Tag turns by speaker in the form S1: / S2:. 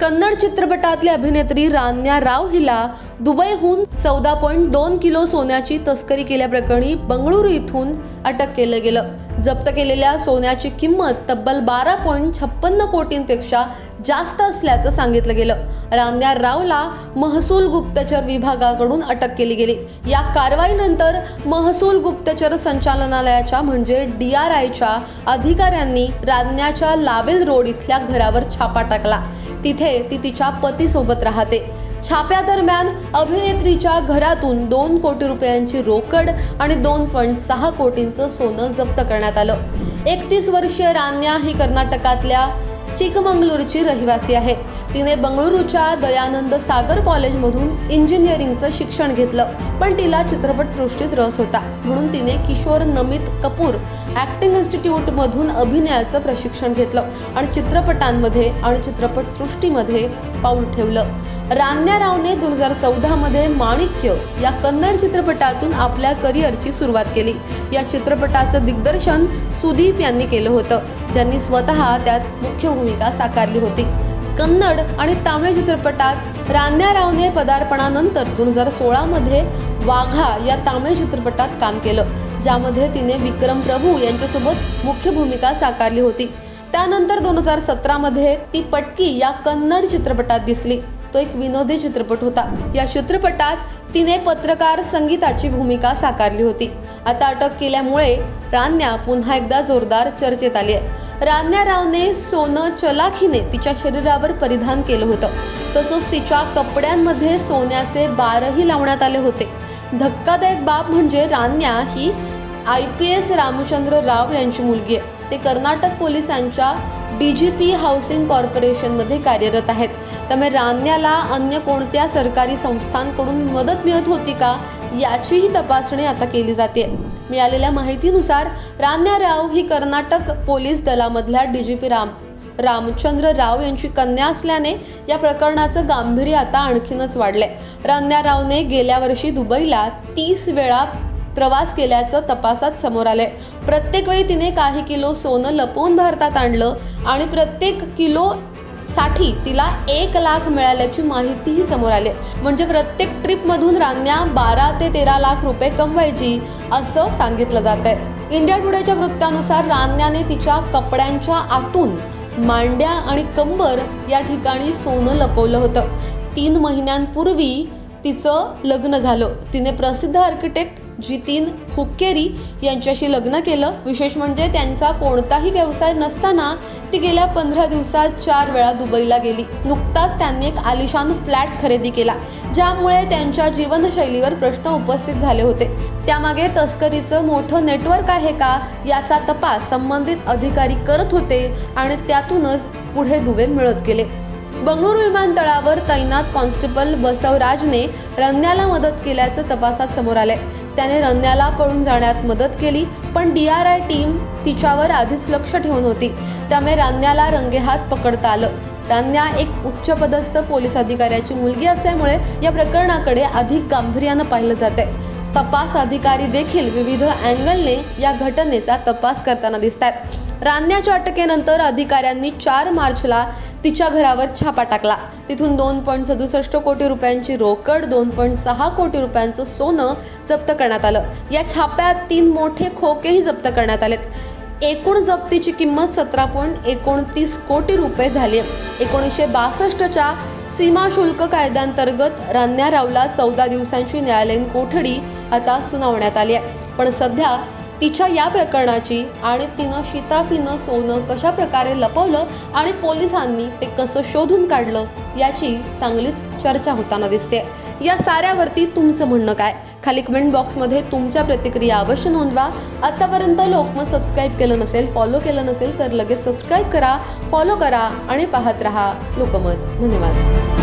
S1: कन्नड चित्रपटातली अभिनेत्री रान्या राव हिला दुबईहून चौदा पॉईंट दोन किलो सोन्याची तस्करी केल्याप्रकरणी बंगळुरू इथून अटक केलं गेलं. जप्त केलेल्या सोन्याची किंमत तब्बल बारा पॉईंट छप्पन्न कोटींपेक्षा जास्त असल्याचं सांगितलं गेलं. रान्या रावला महसूल गुप्तचर विभागाकडून अटक केली गेली. या कारवाईनंतर महसूल गुप्तचर संचालनालयाच्या म्हणजे डी आर आयच्या अधिकाऱ्यांनी रान्याच्या लावेल रोड इथल्या घरावर छापा टाकला. तिथे ती तिच्या पतीसोबत राहते. छाप्यादरम्यान अभिनेत्रीच्या घरातून दोन कोटी रुपयांची रोकड आणि दोन पॉईंट सहा कोटींचं सोनं जप्त करण्यात आलं. एकतीस वर्षीय रान्या ही कर्नाटकातल्या चिकमंगलूरची रहिवासी आहे. तिने बंगळुरूच्या दयानंद सागर कॉलेजमधून इंजिनिअरिंगचं शिक्षण घेतलं पण तिला चित्रपटसृष्टीत रस होता. म्हणून तिने किशोर नमित कपूर ॲक्टिंग इन्स्टिट्यूटमधून अभिनयाचं प्रशिक्षण घेतलं आणि चित्रपटांमध्ये आणि चित्रपटसृष्टीमध्ये पाऊल ठेवलं. रांगण्या रावने दोन हजार चौदामध्ये माणिक्य या कन्नड चित्रपटातून आपल्या करिअरची सुरुवात केली. या चित्रपटाचं दिग्दर्शन सुदीप यांनी केलं होतं. ज्यांनी स्वतः त्यात मुख्य भूमिका साकारली होती. कन्नड आणि तामिळ चित्रपटात रान्या रावने पदार्पणानंतर दोन हजार सोळामध्ये वाघा या तामिळ चित्रपटात काम केलं ज्यामध्ये तिने विक्रम प्रभू यांच्यासोबत मुख्य भूमिका साकारली होती. त्यानंतर दोन हजार सतरामध्ये ती पटकी या कन्नड चित्रपटात दिसली. तो एक विनोदी चित्रपट होता. या चित्रपटात तिने पत्रकार संगीताची भूमिका साकारली होती. आता अटक केल्यामुळे रान्या पुन्हा एकदा जोरदार चर्चेत आली आहे. रान्या रावने सोनं चलाखीने तिच्या शरीरावर परिधान केलं होतं. तसंच तिच्या कपड्यांमध्ये सोन्याचे बारही लावण्यात आले होते. धक्कादायक बाब म्हणजे रान्या ही I P S Ramachandra Rao यांची मुलगी आहे. ते कर्नाटक पोलिसांच्या डी जी पी हाऊसिंग कॉर्पोरेशनमध्ये कार्यरत आहेत. त्यामुळे रान्याला अन्य कोणत्या सरकारी संस्थांकडून मदत मिळत होती का याचीही तपासणी आता केली जाते. मिळालेल्या माहितीनुसार रान्या राव ही Karnataka police दलामधल्या D G P Ram Ramachandra Rao यांची कन्या असल्याने या प्रकरणाचं गांभीर्य आता आणखीनच वाढलंय. रान्या रावने गेल्या वर्षी दुबईला तीस वेळा प्रवास केल्याचं तपासात समोर आलंय. प्रत्येक वेळी तिने काही किलो सोनं लपवून भारतात आणलं आणि प्रत्येक किलो साठी तिला एक लाख मिळाल्याची माहितीही समोर आली. म्हणजे प्रत्येक ट्रिपमधून रान्या बारा ते तेरा लाख रुपये कमवायची असं सांगितलं जात आहे इंडिया टुडेच्या वृत्तानुसार रान्याने तिच्या कपड्यांच्या आतून मांड्या आणि कंबर या ठिकाणी सोनं लपवलं होतं. तीन महिन्यांपूर्वी तिचं लग्न झालं. तिने प्रसिद्ध आर्किटेक्ट जितीन हुक्केरी यांच्याशी लग्न केलं. विशेष म्हणजे त्यांचा कोणताही व्यवसाय नसताना ती गेल्या पंधरा दिवसात चार वेळा दुबईला गेली. नुकताच त्यांनी एक आलिशान फ्लॅट खरेदी केला ज्यामुळे त्यांच्या जीवनशैलीवर प्रश्न उपस्थित झाले होते. त्यामागे तस्करीचं मोठं नेटवर्क आहे का याचा तपास संबंधित अधिकारी करत होते आणि त्यातूनच पुढे दुवे मिळत गेले. बंगळुरू विमानतळावर तैनात कॉन्स्टेबल बसवराजने रन्याला मदत केल्याचं तपासात समोर आलंय. त्याने रन्याला पळून जाण्यात मदत केली पण डी आर आय टीम तिच्यावर आधीच लक्ष ठेवून होती. त्यामुळे रान्याला रंगेहात पकडता आलं. रान्या एक उच्चपदस्थ पोलीस अधिकाऱ्याची मुलगी असल्यामुळे या प्रकरणाकडे अधिक गांभीर्यानं पाहिलं जात आहे तपास अधिकारी देखील विविध अँगलने या घटनेचा तपास करताना दिसत आहेत रान्याच्या अटकेनंतर अधिकाऱ्यांनी चार मार्चला तिच्या घरावर छापा टाकला. तिथून दोन पॉईंट सदुसष्ट कोटी रुपयांची रोकड दोन पॉईंट सहा कोटी रुपयांचं सोनं जप्त करण्यात आलं. या छाप्यात तीन मोठे खोकेही जप्त करण्यात आलेत. एकूण जप्तीची किंमत सतरा पॉईंट एकोणतीस कोटी रुपये झाली. आहे एकोणीसशे बासष्टच्या सीमा शुल्क रान्या रावला चौदा दिवसांची न्यायालयीन कोठडी आता सुनावण्यात आली आहे. पण सध्या तिच्या या प्रकरणाची आणि तिनं शिताफीनं सोनं कशा प्रकारे लपवलं आणि पोलिसांनी ते कसं शोधून काढलं याची चांगलीच चर्चा होताना दिसते. या साऱ्यावरती तुमचं म्हणणं काय? खाली कमेंट बॉक्समध्ये तुमच्या प्रतिक्रिया अवश्य नोंदवा. आत्तापर्यंत लोकमत सबस्क्राईब केलं नसेल फॉलो केलं नसेल तर लगेच सबस्क्राईब करा फॉलो करा आणि पाहत रहा लोकमत. धन्यवाद.